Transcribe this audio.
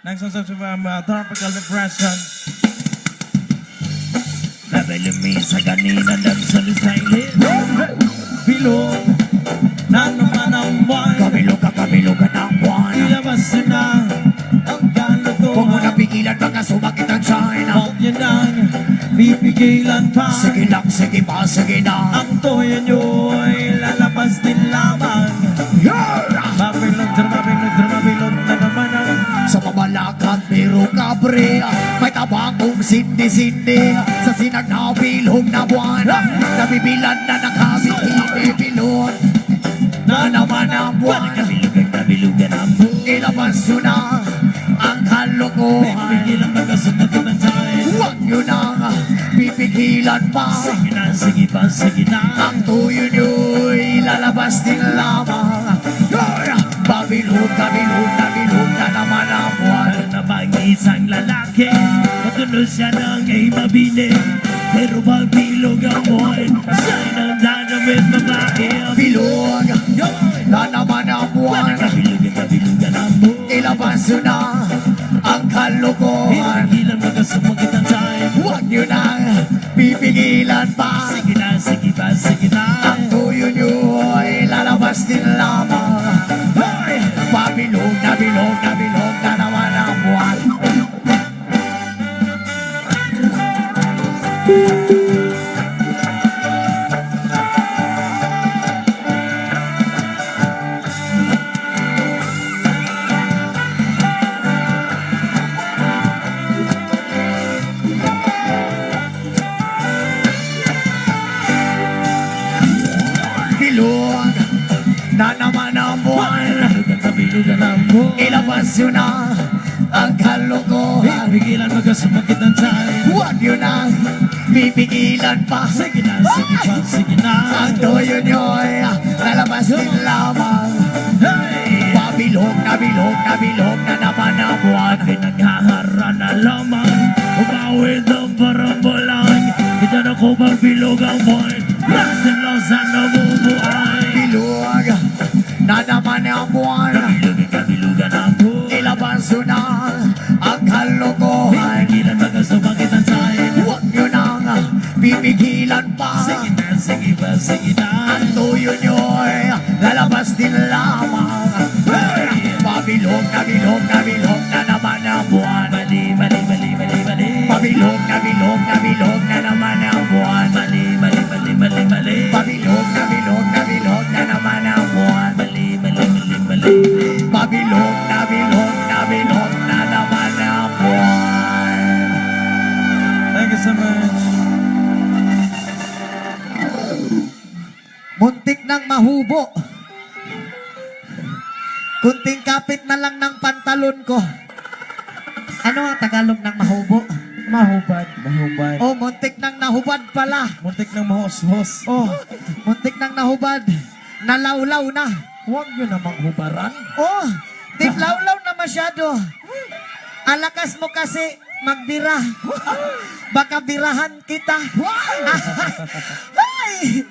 Nagsasabi sa mga tropical depression. Nabalumi sa kanina ng salisay Bilog na naman ang buwan. Kamilo ka, kamilo ka ng buwan Ilabas nyo na ang Huwag mo napigilan baka sumakit ang China Huwag nyo nang pipigilan pa. Sige lang, sige pa, sige na Ang toyo nyo ay lalabas din lamang. Yeah! Pero kabre May tabangong sindi-sindi Sa sinagnabilhong na buwan. Nabibilan na nakabit Hindi bilon Na naman ang buwan. Kabilugan, kabilugan ang buwan. Ilabas nyo na Ang kalokohan. Pipigilan magkasunod naman sa akin. Huwag nyo nang pipigilan pa. Sige na, sige pa, sige na. Ang tuyo nyo'y lalabas din lamang. Babilog, babilog na isang lalaki? Matunog siya ng ay mabili. Pero pag bilog ang buwan, siya'y nagdadamit babae. Bilog na naman ang buwan. Ilabas nyo na ang kalokohan Pipigilan magkasumagit ang time. Huwag nyo nang pipigilan pa Sige na, sige pa, sige na. Ang tuyo nyo'y lalabas din lamang Hoy! Babilog na bilog na bilog Bilog na naman ang buwan kabilugan ang buwan. Ilabas nyo na ang kalokohan Pipigilan magkasumagit ang time. Huwag nyo nang pipigilan pa. Sige na, sige pa, sige na. Ang toyo nyo'y lalabas din lamang. Hey! Pabilog na bilog na bilog na naman ang buwan. Pinaghahara na lamang. Umawid ang parambulan Ito na ko na, sige pa, sige na Ang tuyo nyo'y lalabas din lamang. Pabilog na bilog na naman ang buwan. Mali, mali, mali, mali, mali. Pabilog na bilog na naman ang buwan. Mali, mali, mali, mali, mali. Pabilog na bilog na naman ang buwan. Mali, mali, mali, mali. Pabilog na bilog na bilog na naman ang buwan. Thank you so much Nang mahubo. Kunting kapit na lang ng pantalon ko. Ano ang Tagalog ng mahubo? Mahubad, mahubad Oh, muntik nang nahubad pala. Muntik ng mahos-hos Oh, muntik nang nahubad. Nalawlaw na. Huwag nyo namang hubaran Oh, tiplawlaw na masyado. Alakas mo kasi magbira. Baka birahan kita. Ay,